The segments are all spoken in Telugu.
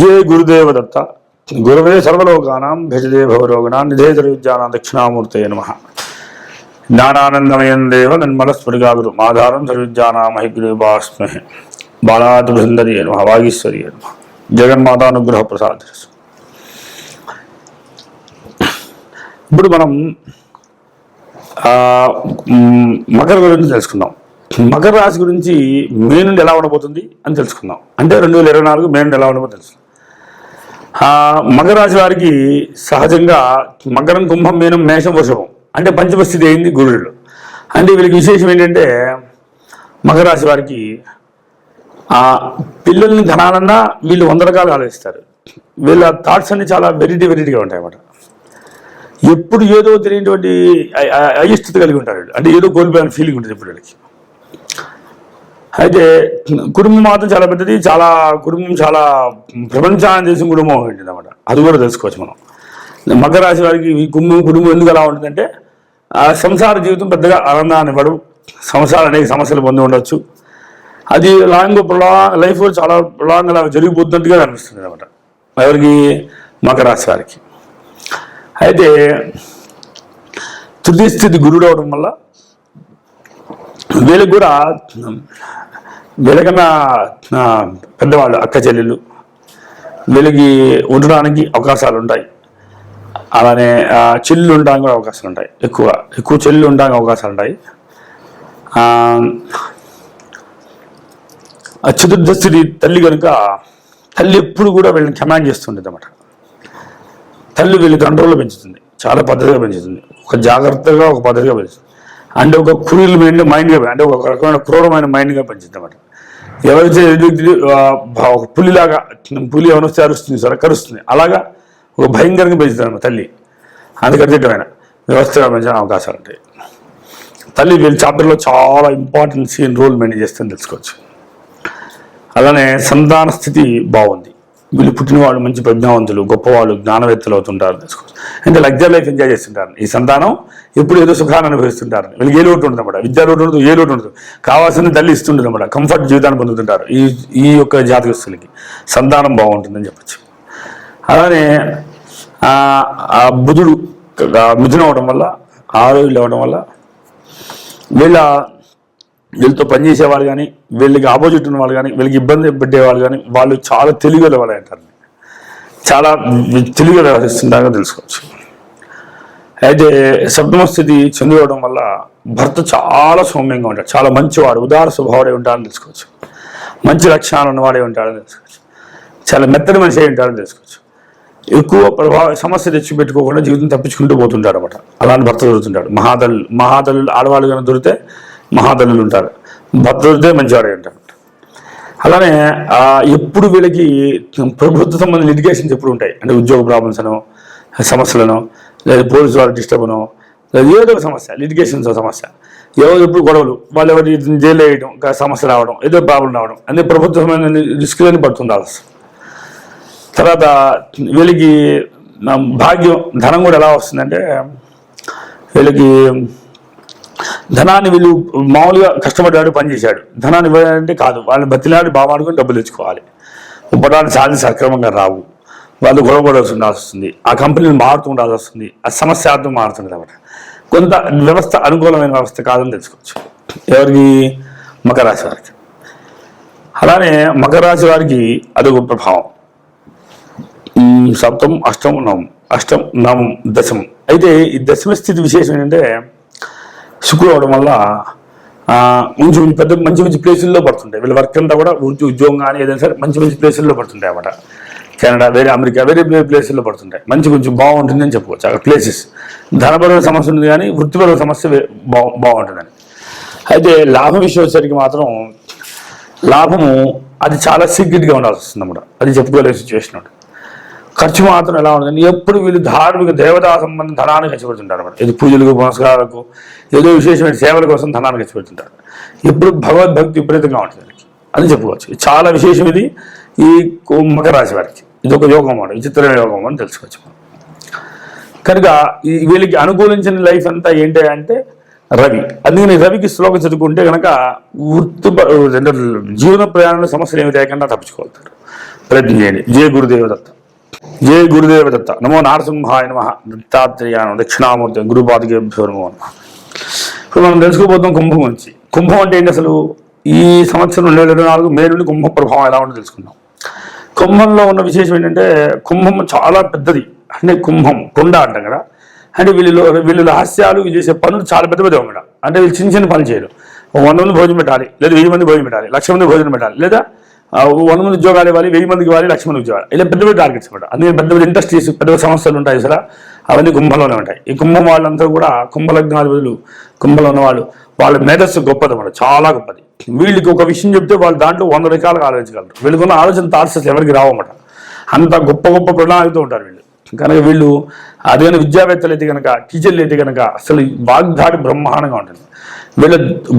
జయ గురుదేవ దత్త గురవే సర్వలోకానాం భజదే భవరోగణాం నిధే విద్యానా దక్షిణామూర్తయ నమ. జ్ఞానానందమయం దేవ నన్మలస్ఫురిగాగురు మాధారం సర్విద్యానామహిగ్రీవాస్మహే బాలాత్ బృందరి నమ. వాగీశ్వరి నమ. జగన్మాతానుగ్రహ ప్రసాద ఇప్పుడు మనం మకర గురించి తెలుసుకుందాం. మకర రాశి గురించి మే నుండి ఎలా ఉండబోతుంది అని తెలుసుకుందాం. అంటే రెండు వేల ఇరవై నాలుగు మే నుండి ఎలా ఉండబోతుంది తెలుసుకుందాం మగరాశి వారికి సహజంగా మకరం కుంభం మీనం మేషం వృషభం అంటే పంచమస్థితి అయింది గురుడు అంటే వీళ్ళకి విశేషం ఏంటంటే మకరాశి వారికి పిల్లల్ని ధనాలన్నా వీళ్ళు వంద రకాలు ఆలోచిస్తారు వీళ్ళ థాట్స్ అన్ని చాలా వెరైటీ వెరైటీగా ఉంటాయి అన్నమాట ఎప్పుడు ఏదో తెలియనటువంటి అయిష్టత కలిగి ఉంటారు అంటే ఏదో కోల్పోయిన ఫీలింగ్ ఉంటుంది ఇప్పుడు వీళ్ళకి అయితే కుటుంబం మాత్రం చాలా పెద్దది చాలా కుటుంబం చాలా ప్రపంచాన్ని చేసిన కుటుంబం ఉంటుంది అనమాట అది కూడా తెలుసుకోవచ్చు మనం. మకర రాశి వారికి ఈ కుటుంబం కుటుంబం ఎందుకు అలా ఉంటుందంటే ఆ సంసార జీవితం పెద్దగా ఆనందాన్ని ఇవ్వడం. సంసారం అనేక సమస్యలు పొంది ఉండొచ్చు. అది లాంగ్ ప్రొలా లైఫ్ చాలా లాంగ్ అలా జరిగిపోతున్నట్టుగా అనిపిస్తుంది అనమాట ఎవరికి? మకర రాశి వారికి. అయితే తృతీయ స్థితి గురుడు అవడం వల్ల వీళ్ళకి కూడా వీళ్ళకన్నా పెద్దవాళ్ళు అక్క చెల్లెళ్ళు వీళ్ళకి ఉండడానికి అవకాశాలు ఉంటాయి. అలానే ఆ, చెల్లు ఉండడానికి కూడా అవకాశాలు ఉంటాయి. ఎక్కువ ఎక్కువ చెల్లు ఉండడానికి అవకాశాలు ఉంటాయి. చతుర్థ స్థితి చతుర్దశి తల్లి కనుక తల్లి ఎప్పుడు కూడా వీళ్ళని కమాండ్ చేస్తుంటుంది అనమాట తల్లి వీళ్ళ కంట్రోల్లో పెంచుతుంది. చాలా పద్ధతిగా పెంచుతుంది. ఒక జాగ్రత్తగా ఒక పద్ధతిగా పెంచుతుంది. అంటే ఒక క్రూయల్ మైండ్ మైండ్గా అంటే ఒక రకమైన క్రూరమైన మైండ్గా పెంచుతుంది ఎవరైతే ఒక పులిలాగా పులి ఎవరిస్తే వస్తే అరుస్తుంది సరే కరుస్తుంది అలాగా ఒక భయంకరంగా పెంచుతుంది అన్నమాట తల్లి. అందుకని వ్యవస్థగా పెంచిన అవకాశాలు ఉంటాయి. తల్లి వీళ్ళ చాప్టర్లో చాలా ఇంపార్టెంట్ సీన్ రోల్ మెయింటైన్ చేస్తుందని తెలుసుకోవచ్చు. అలానే సంతాన స్థితి బాగుంది. వీళ్ళు పుట్టినవాళ్ళు మంచి ప్రజ్ఞావంతులు గొప్పవాళ్ళు జ్ఞానవేత్తలు అవుతుంటారు. అంటే లగ్జర్ లైఫ్ ఎంజాయ్ చేస్తుంటారు. ఈ సంతానం ఎప్పుడు ఏదో సుఖాన్ని అనుభవిస్తుంటారు. వీళ్ళకి ఏ లోటు ఉంటుంది అన్నమాట. విద్యా లోటు ఉండదు ఏ లోటు ఉండదు. కావాల్సిన తల్లి ఇస్తుంటుంది అన్నమాట. కంఫర్ట్ జీవితాన్ని పొందుతుంటారు. ఈ ఈ యొక్క జాతకస్తులకి సంతానం బాగుంటుందని చెప్పచ్చు. అలానే ఆ బుధుడు ఆ మిథునం అవడం వల్ల ఆరోగ్యం అవ్వడం వల్ల వీళ్ళ వీళ్ళతో పనిచేసే వాళ్ళు కానీ వీళ్ళకి ఆపోజిట్ ఉన్న వాళ్ళు కానీ వీళ్ళకి ఇబ్బంది పెట్టే వాళ్ళు కానీ వాళ్ళు చాలా తెలివిగల వాళ్ళు అంటారు చాలా తెలివిగా వ్యవహరిస్తుంటారో తెలుసుకోవచ్చు. అయితే సప్తమ స్థితి చెందుకోవడం వల్ల భర్త చాలా సౌమ్యంగా ఉంటాడు. చాలా మంచివాడు ఉదార స్వభావుడే ఉంటాడని తెలుసుకోవచ్చు. మంచి లక్షణాలు ఉన్నవాడే ఉంటాడని తెలుసుకోవచ్చు. చాలా మెత్తడి మనిషి అయి ఉంటాడని తెలుసుకోవచ్చు. ఎక్కువ ప్రభావ సమస్య తెచ్చి పెట్టుకోకుండా జీవితం తప్పించుకుంటూ పోతుంటాడు అనమాట అలాంటి భర్త దొరుకుతుంటాడు. మహాదల్ మహాదల్ ఆడవాళ్ళు కానీ దొరికితే మహాదలులు ఉంటారు. భర్త దొరికితే మంచివాడే ఉంటాడు అలానే ఎప్పుడు వీళ్ళకి ప్రభుత్వ సంబంధించిన లిటిగేషన్స్ ఎప్పుడు ఉంటాయి? అంటే ఉద్యోగ ప్రాబ్లమ్స్ అనో సమస్యలను లేదా పోలీసు వారి డిస్టర్బ్ అనో లేదా ఏదో ఒక సమస్య లిటిగేషన్స్ సమస్య. ఎవరు ఎప్పుడు గొడవలు? వాళ్ళు ఎవరి జైలు వేయడం సమస్య రావడం ఏదో ప్రాబ్లం రావడం. అన్ని ప్రభుత్వమైన సంబంధించిన రిస్క్లని పడుతుండాలి తర్వాత వీళ్ళకి భాగ్యం ధనం కూడా ఎలా వస్తుందంటే వీళ్ళకి ధనాన్ని వీళ్ళు మామూలుగా కష్టపడ్డాడు పనిచేశాడు. ధనాన్ని ఇవ్వాలంటే కాదు వాళ్ళని బతిలాడి బామాడుకొని డబ్బులు తెచ్చుకోవాలి. ఉపడాన్ని సాధి సక్రమంగా రావు. వాళ్ళు గొడవపడాల్సి ఉండాల్సి వస్తుంది. ఆ కంపెనీలు మారుతూ ఉండాల్సి వస్తుంది. ఆ సమస్యార్థం మారుతుంది అనమాట కొంత వ్యవస్థ అనుకూలమైన వ్యవస్థ కాదని తెలుసుకోవచ్చు. ఎవరికి మకర రాశి వారికి. అలానే మకర రాశి వారికి అదొక ప్రభావం. సప్తం అష్టం నవం అష్టం నవం దశమం. అయితే ఈ దశమ స్థితి విశేషం ఏంటంటే శుక్రుడు అవడం వల్ల మంచి మంచి పెద్ద మంచి మంచి ప్లేసుల్లో పడుతుంటాయి. వీళ్ళ వర్క్ అంతా కూడా వృత్తి ఉద్యోగం కానీ ఏదైనా సరే మంచి మంచి ప్లేసుల్లో పడుతుంటాయి అన్నమాట. కెనడా వేరే అమెరికా వేరే వేరే ప్లేసుల్లో పడుతుంటాయి. మంచి కొంచెం బాగుంటుంది అని చెప్పుకోవచ్చు అక్కడ ప్లేసెస్ ధనపరమైన సమస్య ఉంది కానీ వృత్తిపరమైన సమస్య బా బాగుంటుందని. అయితే లాభం విషయం వచ్చేసరికి మాత్రం లాభము అది చాలా సీక్రెట్గా ఉండాల్సి వస్తుంది అన్నమాట. అది చెప్పుకోలేని సిచ్యువేషన్ ఉంటుంది ఖర్చు మాత్రం ఎలా ఉంటుంది? ఎప్పుడు వీళ్ళు ధార్మిక దేవతా సంబంధం ధనాన్ని ఖర్చు పెడుతుంటారు ఏదో ఇది పూజలకు పునస్కారాలకు ఏదో విశేషమైన సేవల కోసం ధనాన్ని ఖర్చు పెడుతుంటారు ఎప్పుడు భగవద్భక్తి విపరీతంగా ఉంటుంది వీళ్ళకి అని చెప్పుకోవచ్చు. చాలా విశేషం ఇది. ఈ కు- మకర రాశి వారికి. ఇది ఒక యోగం అన్నమాట విచిత్రమైన యోగం అని తెలుసుకోవచ్చు మనం. కనుక ఈ వీళ్ళకి అనుకూలించిన లైఫ్ అంతా ఏంటి అంటే రవి. అందుకని రవికి శ్లోకం చదువుకుంటే కనుక వృత్తి జీవన ప్రయాణంలో సమస్యలు ఏమి లేకుండా తప్పించుకోగలుగుతారు. ప్రయత్నం చేయండి జయ గురుదేవదత్త జయ గురుదేవ దత్త. నమో నారసింహాయ నమ. దత్తాత్రేయానం దక్షిణామూర్తి గురుపాదకేభ్యో నమో ఇప్పుడు మనం తెలుసుకోబోతాం కుంభం గురించి. కుంభం అంటే ఏంటి అసలు? ఈ సంవత్సరం రెండు వేల ఇరవై నాలుగు మే నుండి కుంభ ప్రభావం ఎలా ఉందో తెలుసుకుందాం. కుంభంలో ఉన్న విశేషం ఏంటంటే కుంభం చాలా పెద్దది. అంటే కుంభం కుండ అంటాం కదా. అంటే వీళ్ళు వీళ్ళు రహస్యాలు వీళ్ళు చేసే పనులు చాలా పెద్ద పెద్ద కూడా అంటే వీళ్ళు చిన్న చిన్న పనులు చేయరు. వంద మంది భోజనం పెట్టాలి లేదా వెయ్యి మంది భోజనం పెట్టాలి లక్ష మంది భోజనం పెట్టాలి లేదా వంద మంది ఉద్యోగాలు ఇవ్వాలి వెయ్యి మందికి ఇవ్వాలి లక్ష మంది ఉద్యోగాలు ఇలా పెద్ద పెద్ద టార్గెట్స్ అనమాట అందుకే పెద్ద పెద్ద ఇండస్ట్రీస్ పెద్ద పెద్ద సంస్థలు ఉంటాయి అసలు అవన్నీ కుంభంలోనే ఉంటాయి. ఈ కుంభం వాళ్ళంతా కూడా కుంభలగ్నాధిపతులు కుంభంలో ఉన్నవాళ్ళు. వాళ్ళ మేధస్సు గొప్పది అనమాట చాలా గొప్పది. వీళ్ళకి ఒక విషయం చెప్తే వాళ్ళు దాంట్లో వంద రకాలుగా ఆలోచించగలరు. వీళ్ళకున్న ఆలోచన థాట్స్ ఎవరికి రావన్నమాట అంత గొప్ప గొప్ప ప్రణాళికతో ఉంటారు వీళ్ళు. కనుక వీళ్ళు అదే విద్యావేత్తలు అయితే కనుక టీచర్లు అయితే కనుక అసలు వాగ్దాడి బ్రహ్మాండంగా ఉంటుంది. వీళ్ళ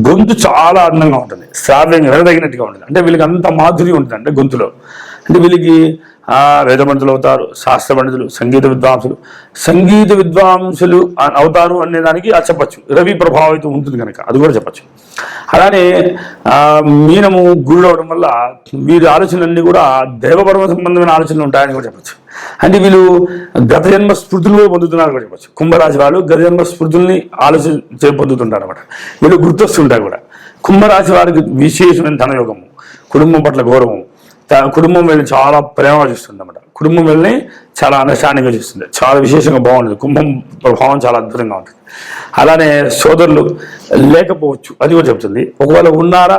గొంతు చాలా అందంగా ఉంటుంది. శ్రావ్యంగా వినదగినట్టుగా ఉంటుంది. అంటే వీళ్ళకి అంత మాధుర్యం ఉంటుంది అంటే గొంతులో. అంటే వీళ్ళకి ఆ, వేద పండితులు అవుతారు శాస్త్ర పండితులు సంగీత విద్వాంసులు. సంగీత విద్వాంసులు అవుతారు అనే దానికి అది చెప్పచ్చు. రవి ప్రభావితం ఉంటుంది కనుక అది కూడా చెప్పచ్చు. అలానే ఆ, మీనము గురుడు అవడం వల్ల వీరి ఆలోచనలన్నీ కూడా దైవపరమ సంబంధమైన ఆలోచనలు ఉంటాయని కూడా చెప్పచ్చు. అంటే వీళ్ళు గత జన్మ స్మృతులు పొందుతున్నారు కూడా చెప్పచ్చు. కుంభరాశి వాళ్ళు గత జన్మ స్మృతుల్ని ఆలోచన పొందుతుంటారు అనమాట వీళ్ళు గుర్తొస్తుంటారు కూడా. కుంభరాశి వారికి విశేషమైన ధనయోగము కుటుంబం పట్ల గౌరవం కుటుంబం వెళ్ళి చాలా ప్రేమగా చూస్తుంది అనమాట కుటుంబం వెళ్ళి చాలా అండర్స్టాండింగ్గా చూస్తుంది. చాలా విశేషంగా బాగుంటుంది. కుంభం ప్రభావం చాలా అద్భుతంగా ఉంటుంది. అలానే సోదరులు లేకపోవచ్చు అది కూడా చెప్తుంది. ఒకవేళ ఉన్నారా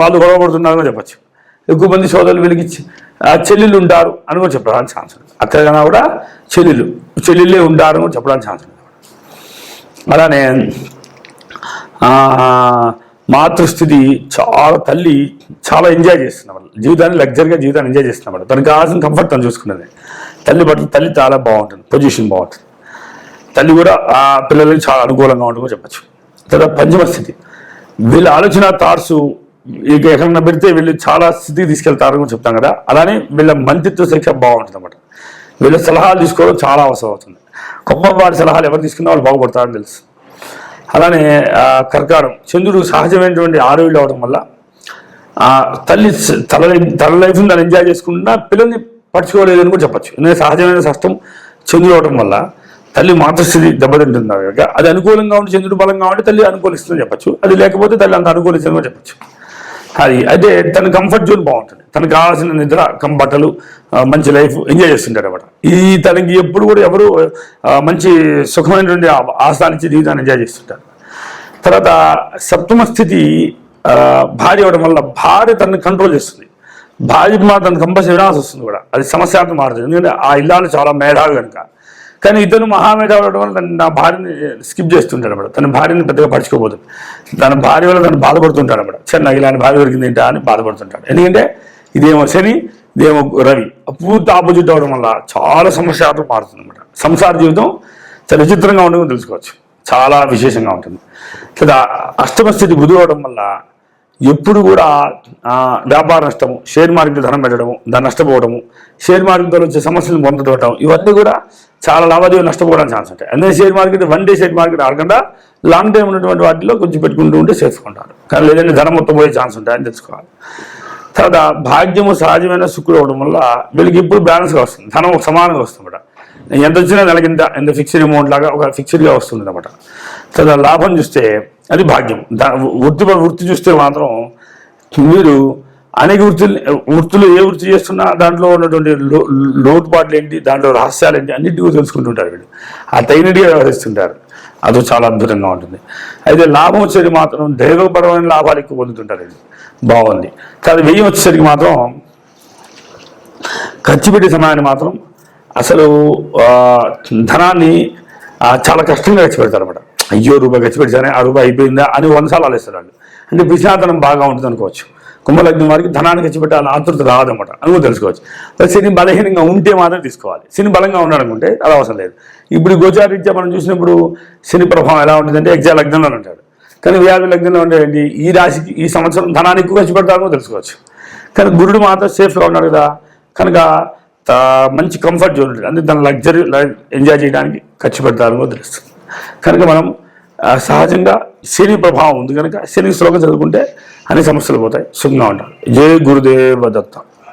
వాళ్ళు గొడవపడుతున్నారని చెప్పచ్చు. ఎక్కువ మంది సోదరులు వీళ్ళకి ఆ చెల్లెళ్ళు ఉంటారు అని కూడా చెప్పడానికి ఛాన్స్ ఉంది. అక్కడ కూడా చెల్లెళ్ళు చెల్లెళ్ళే ఉంటారు అని కూడా చెప్పడానికి ఛాన్స్ ఉంది. అలానే మాతృస్థితి చాలా తల్లి చాలా ఎంజాయ్ చేస్తున్నవాళ్ళు జీవితాన్ని లగ్జరీగా జీవితాన్ని ఎంజాయ్ చేస్తున్నవాడు తనకు కావాల్సిన కంఫర్ట్ తను చూసుకున్నది. తల్లి పట్ల తల్లి చాలా బాగుంటుంది. పొజిషన్ బాగుంటుంది. తల్లి కూడా ఆ పిల్లలకి చాలా అనుకూలంగా ఉంటుంది చెప్పచ్చు. తర్వాత పంచమ స్థితి. వీళ్ళ ఆలోచన థాట్స్ ఇక ఎక్కడన్నా పెడితే వీళ్ళు చాలా స్థితికి తీసుకెళ్తారని చెప్తాం కదా. అలానే వీళ్ళ మంత్రిత్వ శిక్ష బాగుంటుంది అన్నమాట. వీళ్ళ సలహాలు తీసుకోవడం చాలా అవసరం అవుతుంది. కుటుంబం వారి సలహాలు ఎవరు తీసుకున్నా వాళ్ళు బాగుపడతారని తెలుసు. అలానే కర్కారం చంద్రుడు సహజమైనటువంటి ఆరోగ్యం అవడం వల్ల తల్లి తల తల లైఫ్ని తను ఎంజాయ్ చేసుకుంటున్నా పిల్లల్ని పడుచుకోలేదని కూడా చెప్పచ్చు. ఎందుకంటే సహజమైన సష్టం చంద్రుడు అవడం వల్ల తల్లి మాతృస్థితి దెబ్బతింటుంది. కనుక అది అనుకూలంగా ఉండి చంద్రుడు బలంగా ఉంటే తల్లి అనుకూలిస్తుందని చెప్పచ్చు. అది లేకపోతే తల్లి అంత అనుకూలిస్తుందని చెప్పచ్చు. అది అయితే తన కంఫర్ట్ జోన్ బాగుంటుంది. తనకు కావాల్సిన నిద్ర కం బట్టలు మంచి లైఫ్ ఎంజాయ్ చేస్తుంటారు అనమాట ఈ తనకి ఎప్పుడు కూడా ఎవరు మంచి సుఖమైనటువంటి ఆస్థానించి జీవితాన్ని ఎంజాయ్ చేస్తుంటారు తర్వాత సప్తమ స్థితి భార్య అవడం వల్ల భార్య తనని కంట్రోల్ చేస్తుంది. భార్య మాత్రం కంపల్సరీ వినాల్సి వస్తుంది కూడా. అది సమస్యాత్మక మారుతుంది. ఎందుకంటే ఆ ఇల్లాలు చాలా మేధావి కనుక. కానీ ఇతను మహామేధ అవడం వల్ల నా భార్యని స్కిప్ చేస్తుంటాడు అనమాట తన భార్యని పెద్దగా పడుచుకోబోతుంది తన భార్య వల్ల తను బాధపడుతుంటాడు అనమాట సరే నాకు ఇలాంటి భార్య దొరికింది ఏంటా అని బాధపడుతుంటాడు. ఎందుకంటే ఇదేమో శని ఇదేమో రవి పూర్తి ఆపోజిట్ అవడం వల్ల చాలా సమస్యాత్మక మారుతుంది అనమాట సంసార జీవితం చాలా విచిత్రంగా ఉండదని తెలుసుకోవచ్చు. చాలా విశేషంగా ఉంటుంది. కదా అష్టమ స్థితి బుధి అవడం వల్ల ఎప్పుడు కూడా వ్యాపార నష్టము షేర్ మార్కెట్ ధనం పెట్టడము దాన్ని నష్టపోవడము షేర్ మార్కెట్ ద్వారా వచ్చే సమస్యలను పొందటం ఇవన్నీ కూడా చాలా లావాదేవీలు నష్టపోవడానికి ఛాన్స్ ఉంటాయి. అందుకే share market one day share market ఆడకుండా లాంగ్ టైం ఉన్నటువంటి వాటిలో కొంచెం పెట్టుకుంటూ ఉంటే చేసుకుంటారు. కానీ లేదంటే ధనం మొత్తం పోయే ఛాన్స్ ఉంటాయని తెలుసుకోవాలి. తర్వాత భాగ్యము సహజమైన శుక్రుడు అవడం వల్ల వీళ్ళకి ఇప్పుడు బ్యాలెన్స్గా వస్తుంది. ధనం సమానంగా వస్తుంది కూడా ఎంత వచ్చినా నెలకి ఎంత ఫిక్స్డ్ అమౌంట్ లాగా ఒక ఫిక్స్డ్గా వస్తుంది అనమాట తర్వాత లాభం చూస్తే అది భాగ్యం. దా- వృత్తి వృత్తి చూస్తే మాత్రం మీరు అనేక వృత్తులు వృత్తులు ఏ వృత్తి చేస్తున్నా దాంట్లో ఉన్నటువంటి లో- లోటుపాట్లు ఏంటి దాంట్లో రహస్యాలు ఏంటి అన్నింటి కూడా తెలుసుకుంటుంటారు వీళ్ళు. ఆ తగినట్టుగా వ్యవహరిస్తుంటారు. అది చాలా అద్భుతంగా ఉంటుంది. అయితే లాభం వచ్చేది మాత్రం దైవపరమైన లాభాలు ఎక్కువ పొందుతుంటారు వీళ్ళు. బాగుంది. కానీ వెయ్యి వచ్చేసరికి మాత్రం ఖర్చు పెట్టే సమయాన్ని మాత్రం అసలు ధనాన్ని చాలా కష్టంగా ఖర్చు పెడతారు అనమాట అయ్యో రూపాయి ఖర్చు పెట్టానే ఆ రూపాయి అయిపోయిందా అని వంద సార్లు ఆలోచిస్తారు వాళ్ళు. అంటే పిశాతనం బాగా ఉంటుంది అనుకోవచ్చు. కుంభలగ్నం వారికి ధనాన్ని ఖర్చు పెట్టాలి ఆతృత రాదనమాట అని కూడా తెలుసుకోవచ్చు. శని బలహీనంగా ఉంటే మాత్రం తీసుకోవాలి. శని బలంగా ఉన్నాడనుకుంటే అది అవసరం లేదు. ఇప్పుడు గోచారీత్యా మనం చూసినప్పుడు శని ప్రభావం ఎలా ఉంటుందంటే ఎగ్జా లగ్నంలో ఉంటాడు. కానీ వ్యాధి లగ్నంలో ఉండేది ఈ రాశికి ఈ సంవత్సరం ధనాన్ని ఎక్కువ ఖర్చు పెడతారని తెలుసుకోవచ్చు. కానీ గురుడు మాత్రం సేఫ్గా ఉన్నాడు కదా. కనుక మంచి కంఫర్ట్ జోన్ ఉంటుంది. అంటే దాని లగ్జరీ ఎంజాయ్ చేయడానికి ఖర్చు పెడతారని తెలుస్తుంది కనుక మనం సహజంగా శని ప్రభావం ఉంది కనుక శని శ్లోకం చదువుకుంటే అన్ని సమస్యలు పోతాయి. సుఖంగా ఉంటారు. జయ గురుదేవ దత్త.